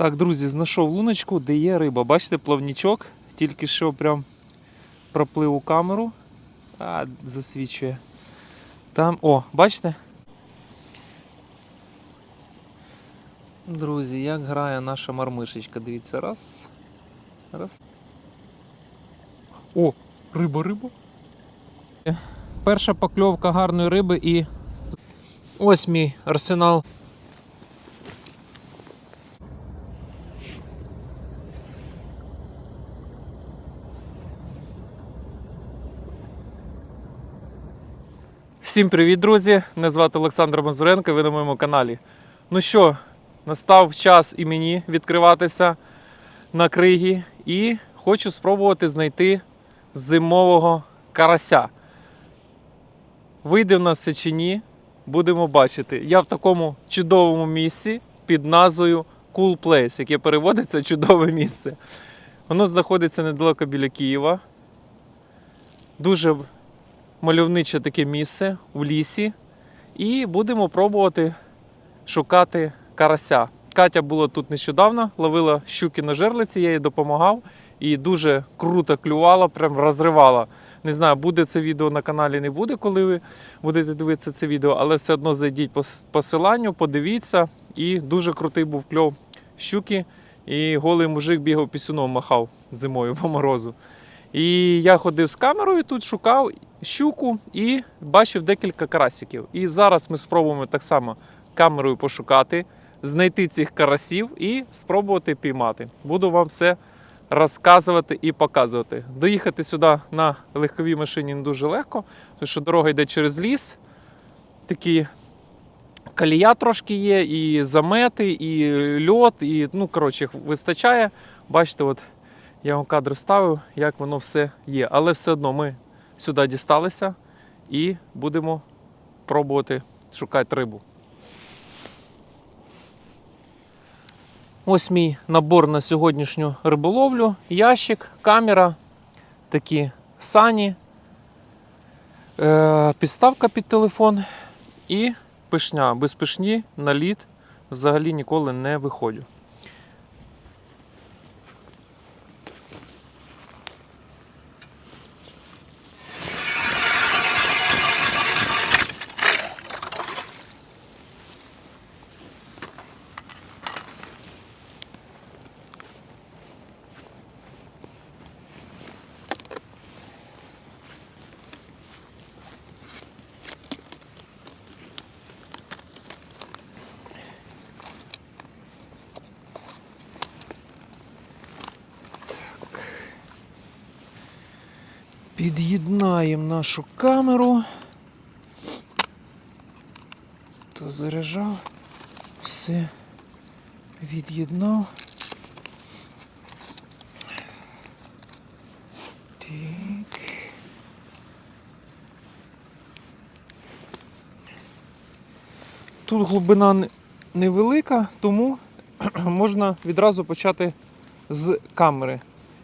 Так, друзі, знайшов луночку, де є риба. Бачите, плавнічок, тільки що прям проплив у камеру. А, засвічує. Там, о, бачите? Друзі, як грає наша мармишечка. Дивіться, раз. Раз. О, риба, риба. Перша покльовка гарної риби і. Ось мій арсенал. Всім привіт, друзі! Мене звати Олександр Мазуренко, ви на моєму каналі. Ну що, настав час і мені відкриватися на кригі і хочу спробувати знайти зимового карася. Вийде в нас це чи ні, будемо бачити. Я в такому чудовому місці під назвою Cool Place, яке переводиться чудове місце. Воно знаходиться недалеко біля Києва. Дуже мальовниче таке місце в лісі. І будемо пробувати шукати карася. Катя була тут нещодавно, ловила щуки на жерлиці, я їй допомагав і дуже круто клювала, прям розривала. Не знаю, буде це відео на каналі, не буде, коли ви будете дивитися це відео, але все одно зайдіть по посиланню, подивіться. І дуже крутий був кльов щуки. І голий мужик бігав пісюном, махав зимою по морозу. І я ходив з камерою тут, шукав щуку і бачив декілька карасиків. І зараз ми спробуємо так само камерою пошукати, знайти цих карасів і спробувати піймати. Буду вам все розказувати і показувати. Доїхати сюди на легковій машині не дуже легко, тому що дорога йде через ліс. Такі калія трошки є, і замети, і льот, і ну, коротше, вистачає. Бачите, от я вам кадр вставив, як воно все є. Але все одно ми сюди дісталися і будемо пробувати шукати рибу. Ось мій набор на сьогоднішню риболовлю. Ящик, камера, такі сані, е, підставка під телефон і пишня. Без пишні на лід взагалі ніколи не виходжу. Під'єднаємо нашу камеру. То заряджав, все від'єднав. Так. Тут глибина невелика, тому можна відразу почати з камери.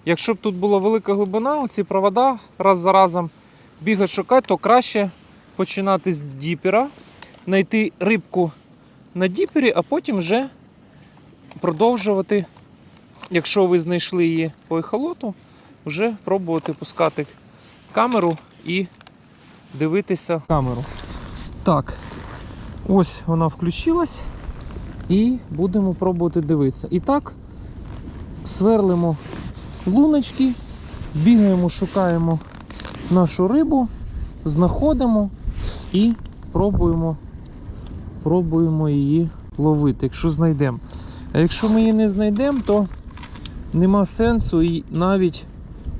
Якщо б тут була велика глибина, оці провода раз за разом бігати шукати, то краще починати з діпера, знайти рибку на діпері, а потім вже продовжувати, якщо ви знайшли її по ехолоту, вже пробувати пускати камеру і дивитися камеру. Так, ось вона включилась і будемо пробувати дивитися. І так, сверлимо луночки, бігаємо, шукаємо нашу рибу, знаходимо і пробуємо, пробуємо її ловити, якщо знайдемо. А якщо ми її не знайдемо, то нема сенсу і навіть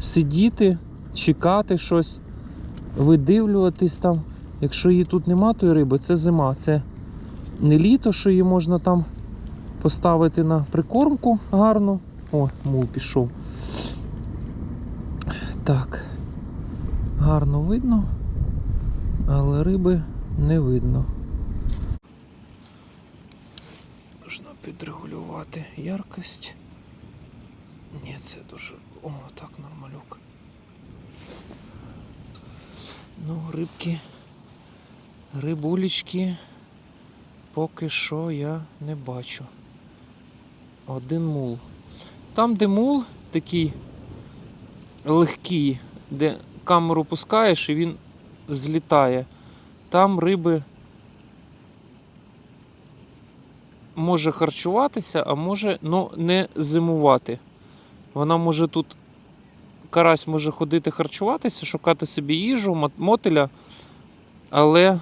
сидіти, чекати щось, видивлюватись там. Якщо її тут нема, тої риби, це зима. Це не літо, що її можна там поставити на прикормку гарну. О, мул пішов. Так. Гарно видно, але риби не видно. Можна підрегулювати яркость. Ні, це дуже. О, так нормалюк. Ну, рибки, рибулечки поки що я не бачу. Один мул. Там, де мул такий легкий, де камеру пускаєш і він злітає. Там риби може харчуватися, а може ну, не зимувати. Вона може тут, карась може ходити харчуватися, шукати собі їжу, мот- мотеля, але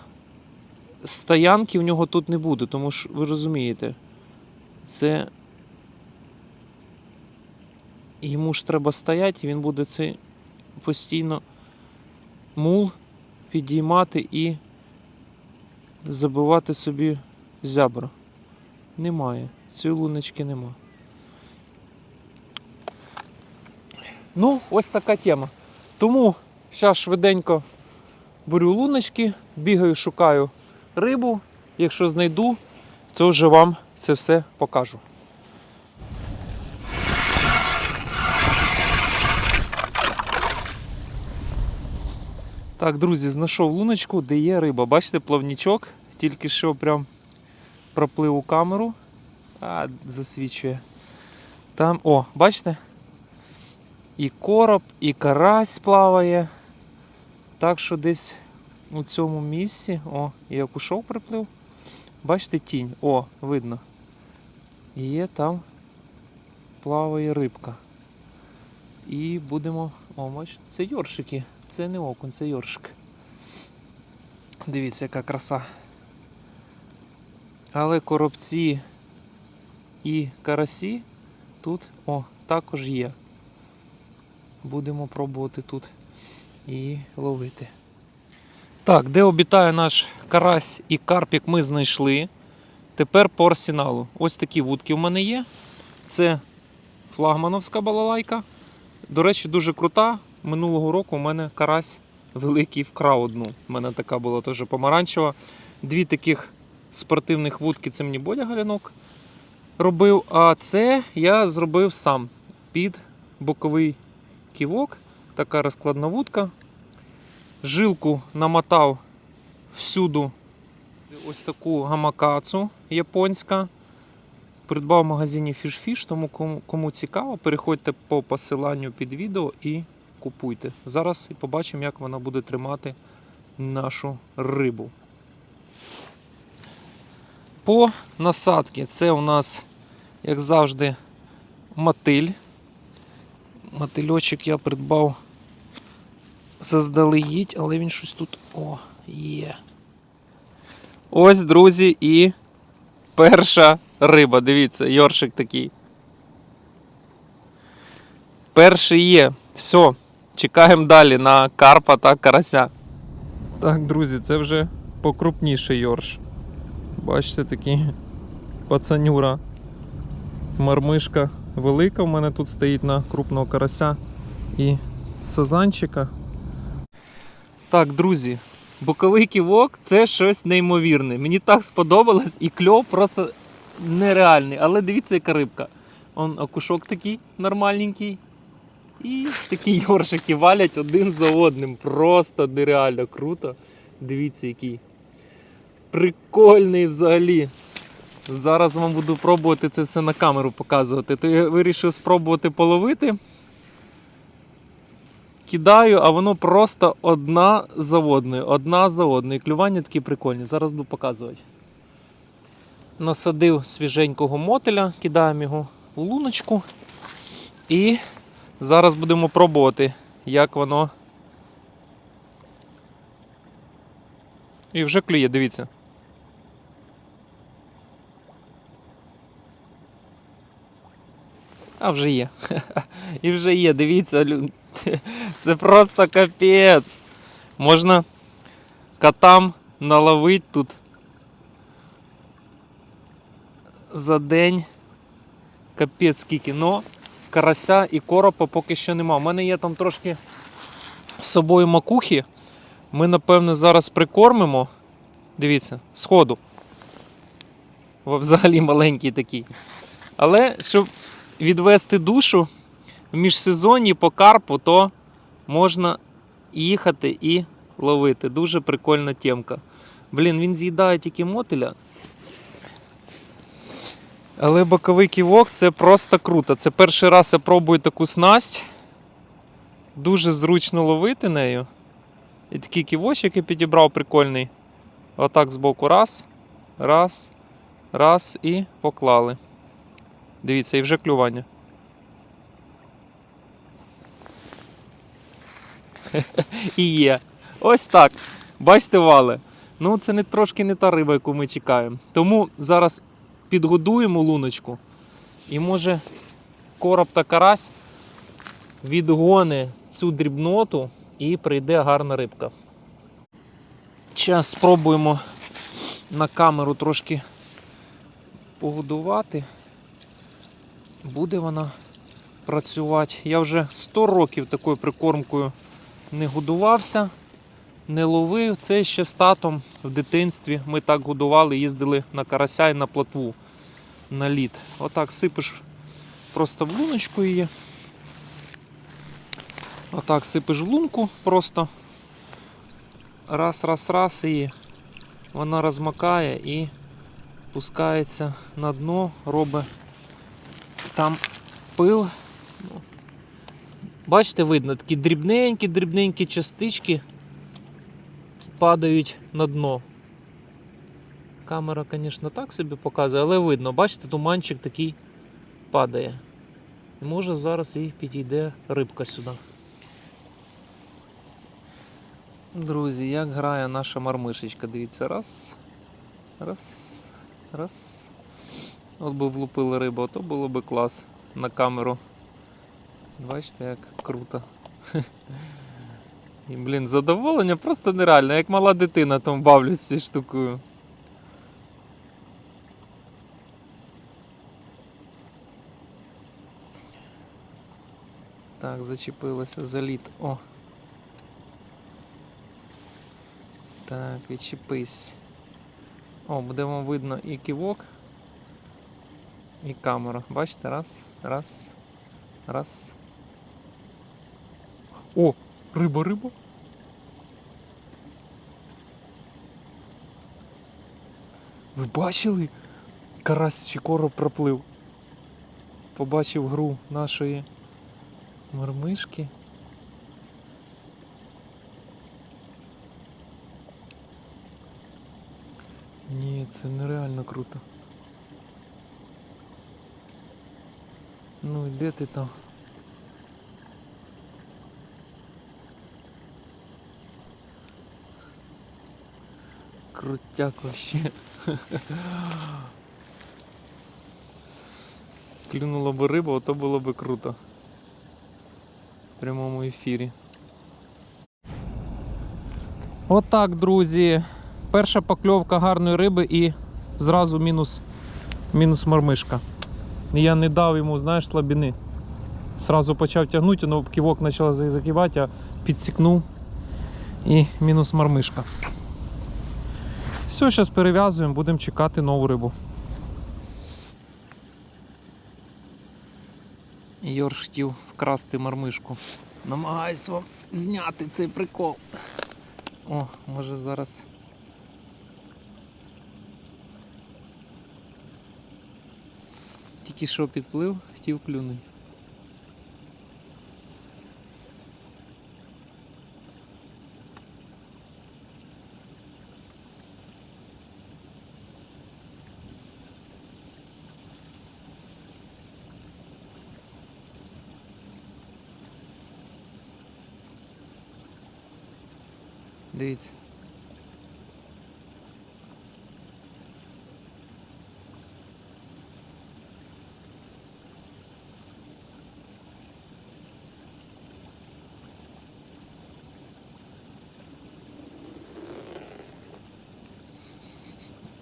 стоянки в нього тут не буде, тому що ви розумієте, це йому ж треба стояти, і він буде цей постійно мул підіймати і забивати собі зябра. Немає. Цієї луночки нема. Ну, ось така тема. Тому зараз швиденько беру луночки, бігаю, шукаю рибу. Якщо знайду, то вже вам це все покажу. Так, друзі, знайшов луночку, де є риба. Бачите, плавнічок, тільки що прям проплив у камеру. А, засвічує. Там, о, бачите? І короб, і карась плаває. Так що десь у цьому місці, о, і окушок приплив. Бачите тінь? О, видно. Є там плаває рибка. І будемо. О, бачите, це йоршики. Це не окунь, це йоршик. Дивіться, яка краса. Але коробці і карасі тут о, також є. Будемо пробувати тут і ловити. Так, де обітає наш карась і карпік ми знайшли. Тепер по арсеналу. Ось такі вудки в мене є. Це флагмановська балалайка. До речі, дуже крута. Минулого року у мене карась великий вкрав одну. У мене така була теж помаранчева. Дві таких спортивних вудки це мені Бодя Галянок робив. А це я зробив сам під боковий ківок. Така розкладна вудка. Жилку намотав всюду ось таку гамакацу японська. Придбав в магазині FishFish, тому кому, кому цікаво, переходьте по посиланню під відео і купуйте. Зараз і побачимо, як вона буде тримати нашу рибу. По насадці це у нас, як завжди, мотиль. Мотильочок я придбав заздалегідь, але він щось тут. О, є. Ось, друзі, і перша риба. Дивіться, йоршик такий. Перший є. Все, чекаємо далі на карпа та карася. Так, друзі, це вже покрупніший йорш. Бачите, такий пацанюра. Мармишка велика. У мене тут стоїть на крупного карася і сазанчика. Так, друзі, боковий ківок це щось неймовірне. Мені так сподобалось і кльов просто нереальний. Але дивіться, яка рибка. Он окушок такий нормальненький. І такі йоршики валять один за одним. Просто нереально круто. Дивіться, який. Прикольний взагалі. Зараз вам буду пробувати це все на камеру показувати. То я вирішив спробувати половити. Кидаю, а воно просто одна за одною, одна за одною. Клювання такі прикольні. Зараз буду показувати. Насадив свіженького мотеля, кидаємо його у луночку. І зараз будемо пробувати, як воно. І вже клює, дивіться. А вже є. І вже є, дивіться, це просто капець. Можна котам наловити тут за день. Капець скільки. Карася і коропа поки що нема. У мене є там трошки з собою макухи. Ми, напевне, зараз прикормимо. Дивіться, сходу. Взагалі маленький такий. Але щоб відвести душу в міжсезонні по карпу, то можна їхати і ловити. Дуже прикольна темка. Блін, він з'їдає тільки мотиля. Але боковий ківок це просто круто. Це перший раз я пробую таку снасть. Дуже зручно ловити нею. І такий ківочок я підібрав прикольний. Отак збоку раз, раз, раз і поклали. Дивіться, і вже клювання. І є. Ось так. Бачите, вале. Ну, це не трошки не та риба, яку ми чекаємо. Тому зараз підгодуємо луночку. І може короб та карась відгони цю дрібноту і прийде гарна рибка. Зараз спробуємо на камеру трошки погодувати. Буде вона працювати. Я вже 100 років такою прикормкою не годувався, не ловив. Це ще з татом в дитинстві. Ми так годували, їздили на карася і на плотву на лід. Отак сипиш просто в луночку її. Отак сипиш в лунку просто. Раз, раз, раз, і вона розмакає і пускається на дно, робить там пил. Бачите, видно, такі дрібненькі, дрібненькі частички падають на дно. Камера, звісно, так собі показує, але видно, бачите, туманчик такий падає. Може зараз і підійде рибка сюди. Друзі, як грає наша мармишечка, дивіться, раз, раз, раз. От би влупили рибу, а то було би клас на камеру. Бачите, як круто. І, блін, задоволення просто нереальне, як мала дитина там бавлюсь цією штукою. Так, зачепилося за лід. О. Так, відчепись. О, буде вам видно і ківок, і камера. Бачите, раз, раз, раз. О, риба, риба. Ви бачили? Карась чи короб проплив. Побачив гру нашої мармишки. Ні, це нереально круто. Ну і де ти там? Крутяк вообще. Клюнула би риба, то було би круто. В прямому ефірі. Отак, друзі. Перша покльовка гарної риби і зразу мінус, мінус мормишка. Я не дав йому, знаєш, слабини. Зразу почав тягнути, але ківок почав закивати, а підсікнув і мінус мормишка. Все, зараз перев'язуємо, будемо чекати нову рибу. Йор хотів вкрасти мармишку. Намагаюсь вам зняти цей прикол. О, може зараз. Тільки що підплив, хотів клюнути. Дивіться.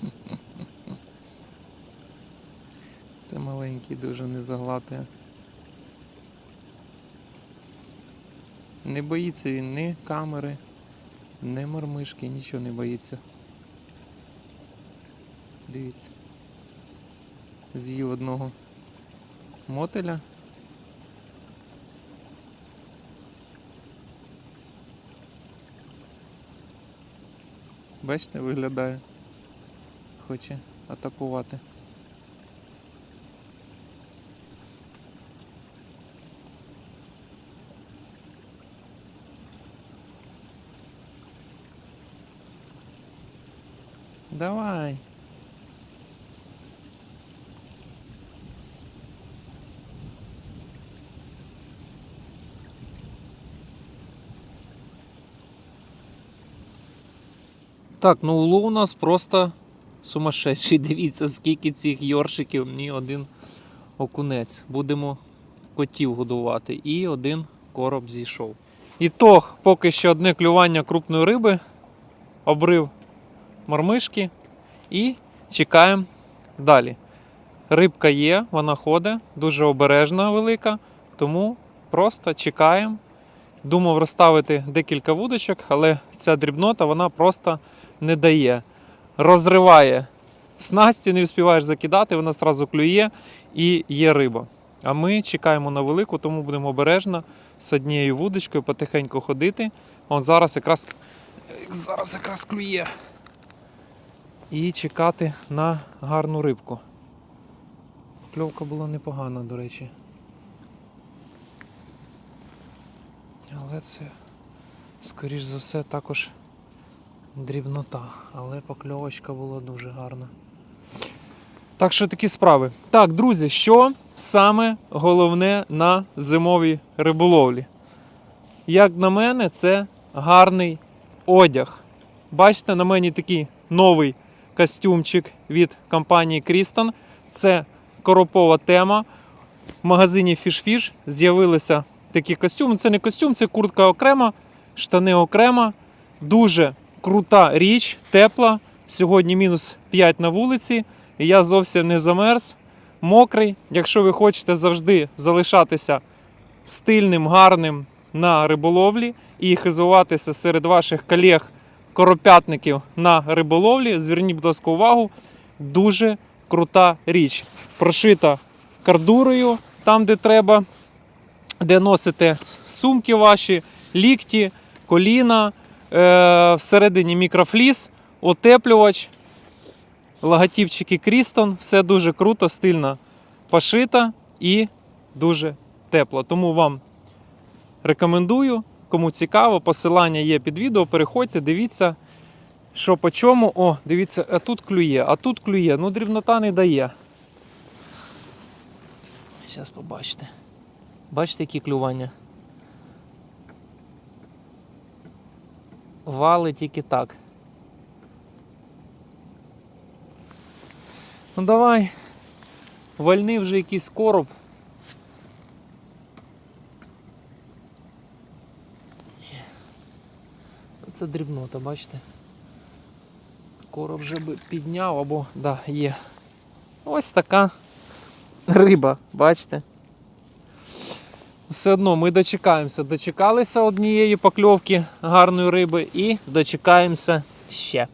Це маленький дуже не заглатує. Не боїться він ні камери, ні мормишки, нічого не боїться. Дивіться. З'їв одного мотеля. Бачите, виглядає. Хоче атакувати. Давай. Так, ну улов у нас просто сумасшедший. Дивіться, скільки цих йоршиків, ні один окунець. Будемо котів годувати. І один короб зійшов. Ітог, поки що одне клювання крупної риби, обрив мормишки і чекаємо далі. Рибка є, вона ходить, дуже обережна, велика, тому просто чекаємо. Думав розставити декілька вудочок, але ця дрібнота вона просто не дає. Розриває снасті, не встигаєш закидати, вона одразу клює і є риба. А ми чекаємо на велику, тому будемо обережно з однією вудочкою потихеньку ходити. От зараз якраз, зараз якраз клює. І чекати на гарну рибку. Кльовка була непогана, до речі. Але це, скоріш за все, також дрібнота. Але покльовочка була дуже гарна. Так що такі справи. Так, друзі, що саме головне на зимовій риболовлі? Як на мене, це гарний одяг. Бачите, на мені такий новий костюмчик від компанії Крістон. Це коропова тема. В магазині Fish з'явилися такі костюми. Це не костюм, це куртка окрема, штани окремо. Дуже крута річ, тепла. Сьогодні мінус 5 на вулиці. І я зовсім не замерз, мокрий. Якщо ви хочете завжди залишатися стильним, гарним на риболовлі і хизуватися серед ваших колег коропятників на риболовлі, зверніть, будь ласка, увагу. Дуже крута річ. Прошита кардурою там, де треба, де носите сумки ваші, лікті, коліна, е, всередині мікрофліс, утеплювач, логотипчики Крістон. Все дуже круто, стильно пошита і дуже тепло. Тому вам рекомендую. Кому цікаво, посилання є під відео. Переходьте, дивіться, що по чому. О, дивіться, а тут клює, а тут клює. Ну, дрібнота не дає. Зараз побачите. Бачите, які клювання? Вали тільки так. Ну давай. Вальни вже якийсь короб. Це дрібнота, бачите? Короб вже би підняв або да, є. Ось така риба, бачите? Все одно ми дочекаємося. Дочекалися однієї покльовки гарної риби і дочекаємося ще.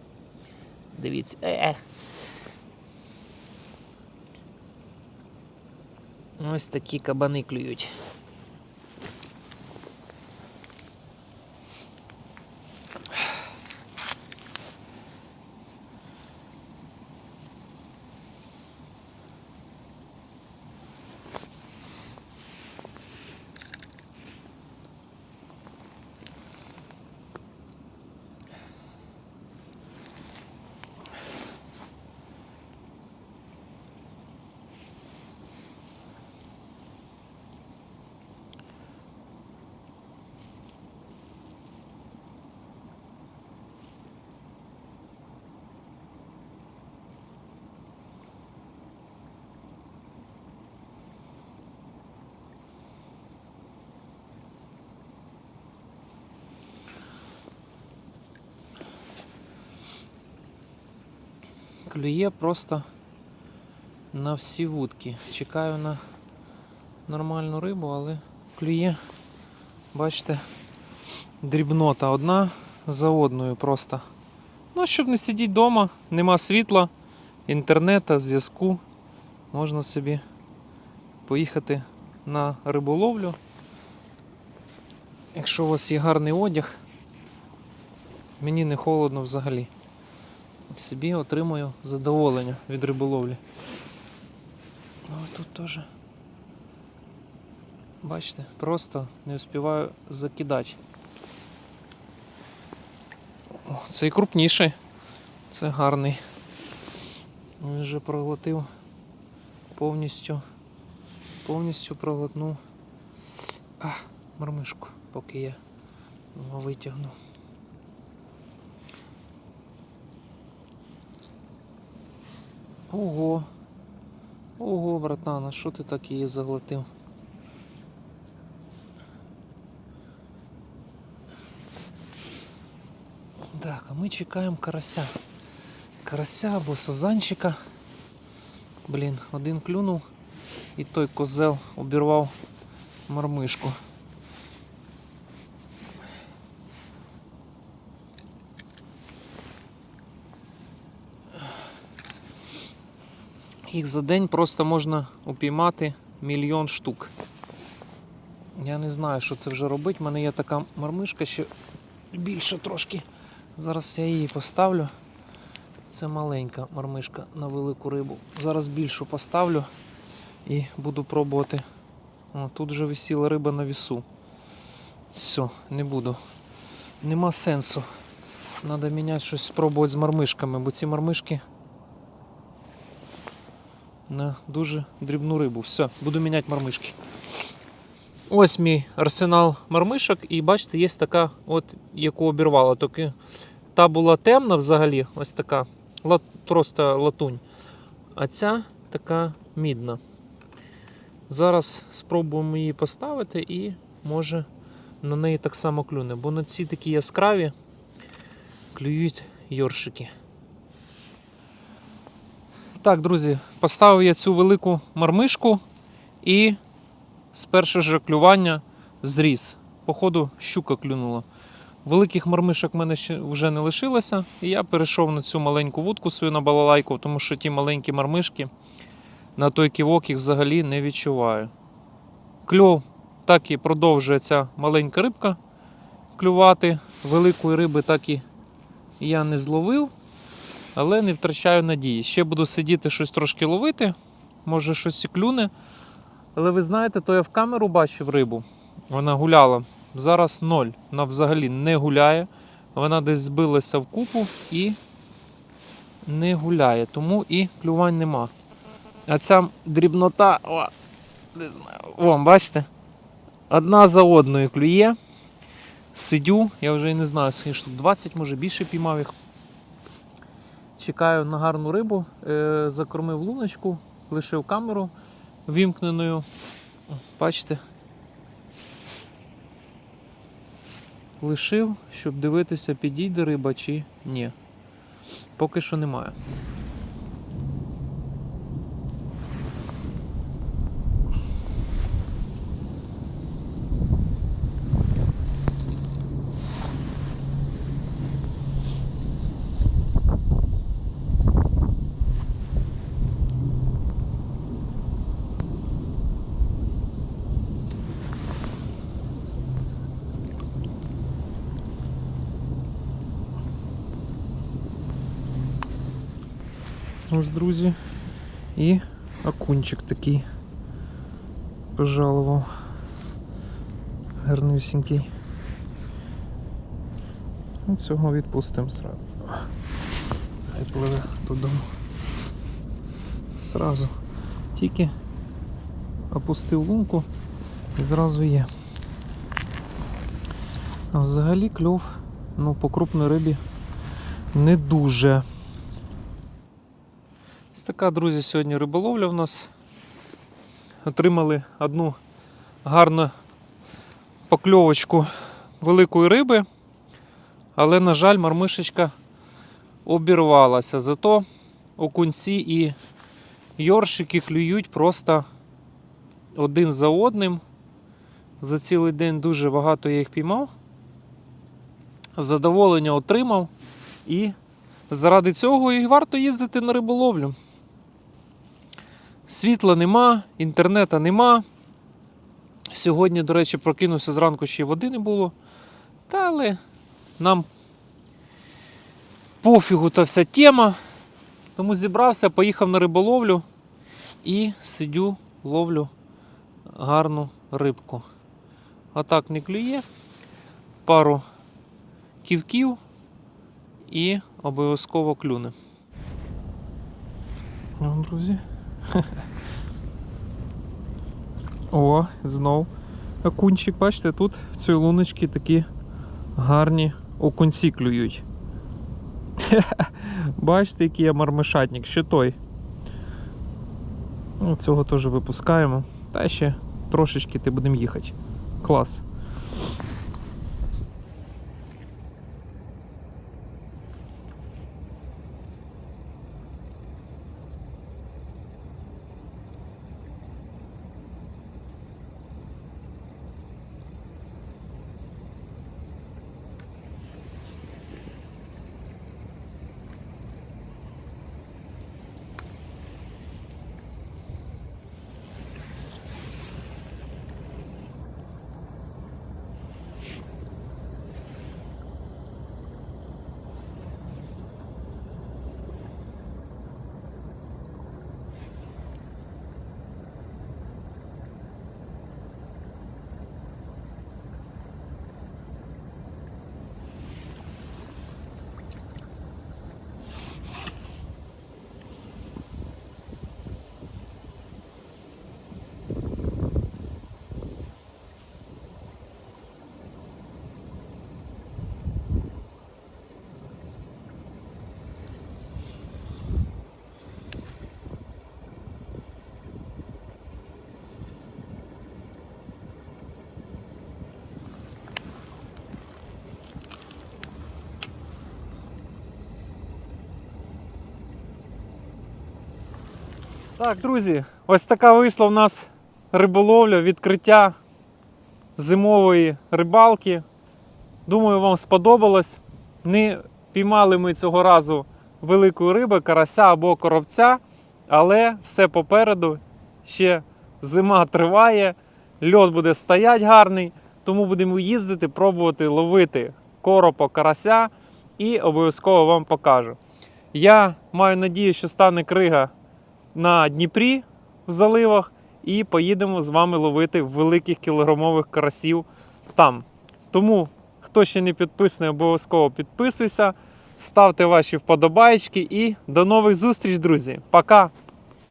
Дивіться. Е-е. Ось такі кабани клюють. Клює просто на всі вудки. Чекаю на нормальну рибу, але клює, бачите, дрібнота одна за одною просто. Ну, щоб не сидіти вдома, нема світла, інтернету, зв'язку. Можна собі поїхати на риболовлю. Якщо у вас є гарний одяг, мені не холодно взагалі собі отримую задоволення від риболовлі. Ну, а тут теж, бачите, просто не успіваю закидати. О, цей крупніший. Це гарний. Він вже проглотив повністю. Повністю проглотнув. А, мармишку, поки я його витягну. Ого. Ого, братан, а що ти так її заглотив? Так, а ми чекаємо карася. Карася або сазанчика. Блін, один клюнув і той козел обірвав мармишку. Їх за день просто можна упіймати мільйон штук. Я не знаю, що це вже робить. У мене є така мармишка ще більше трошки. Зараз я її поставлю. Це маленька мармишка на велику рибу. Зараз більшу поставлю і буду пробувати. О, тут вже висіла риба на вісу. Все, не буду. Нема сенсу. Треба міняти щось спробувати з мармишками, бо ці мармишки на дуже дрібну рибу. Все, буду міняти мармишки. Ось мій арсенал мармишок, і бачите, є така, от яку обірвало. Тільки та була темна взагалі, ось така, лат, просто латунь. А ця така мідна. Зараз спробуємо її поставити і може на неї так само клюне, бо на ці такі яскраві клюють йоршики. Так, друзі, поставив я цю велику мармишку і з першого ж клювання зріс. Походу, щука клюнула. Великих мармишок в мене ще вже не лишилося, і я перейшов на цю маленьку вудку свою на балалайку, тому що ті маленькі мармишки на той ківок їх взагалі не відчуваю. Кльов так і продовжує ця маленька рибка клювати. Великої риби так і я не зловив, але не втрачаю надії. Ще буду сидіти щось трошки ловити, може щось і клюне. Але ви знаєте, то я в камеру бачив рибу. Вона гуляла. Зараз ноль. Вона взагалі не гуляє. Вона десь збилася в купу і не гуляє. Тому і клювань нема. А ця дрібнота. О, не знаю. О, бачите? Одна за одною клює. Сидю, я вже і не знаю, скільки штук 20, може більше піймав їх. Чекаю на гарну рибу, е, закормив луночку, лишив камеру вімкненою. Бачите? Лишив, щоб дивитися, підійде риба чи ні. Поки що немає. Ось, друзі. І окунчик такий пожалував. Гарнюсінький. Цього відпустимо сразу. Хай пливе додому. Сразу. Тільки опустив лунку і зразу є. А взагалі кльов ну, по крупній рибі не дуже. Така, друзі, сьогодні риболовля в нас. Отримали одну гарну покльовочку великої риби, але, на жаль, мармишечка обірвалася. Зато окунці і йоршики клюють просто один за одним. За цілий день дуже багато я їх піймав. Задоволення отримав і заради цього і варто їздити на риболовлю. Світла нема, інтернету нема. Сьогодні, до речі, прокинувся зранку ще й води не було. Та але нам пофігу та вся тема. Тому зібрався, поїхав на риболовлю і сидю, ловлю гарну рибку. А так не клює. Пару ківків і обов'язково клюне. Ну, друзі. О, знов окунчик. Бачите, тут в цій луночці такі гарні окунці клюють. Бачите, який я мармишатник, ще той. Ну, Цього теж випускаємо. Та ще трошечки ти будемо їхати. Клас. Так, друзі, ось така вийшла в нас риболовля, відкриття зимової рибалки. Думаю, вам сподобалось. Не піймали ми цього разу великої риби, карася або коробця, але все попереду. Ще зима триває, льод буде стоять гарний, тому будемо їздити, пробувати ловити коропа карася і обов'язково вам покажу. Я маю надію, що стане крига на Дніпрі в заливах і поїдемо з вами ловити великих кілограмових карасів там. Тому, хто ще не підписаний, обов'язково підписуйся, ставте ваші вподобайки і до нових зустріч, друзі. Пока!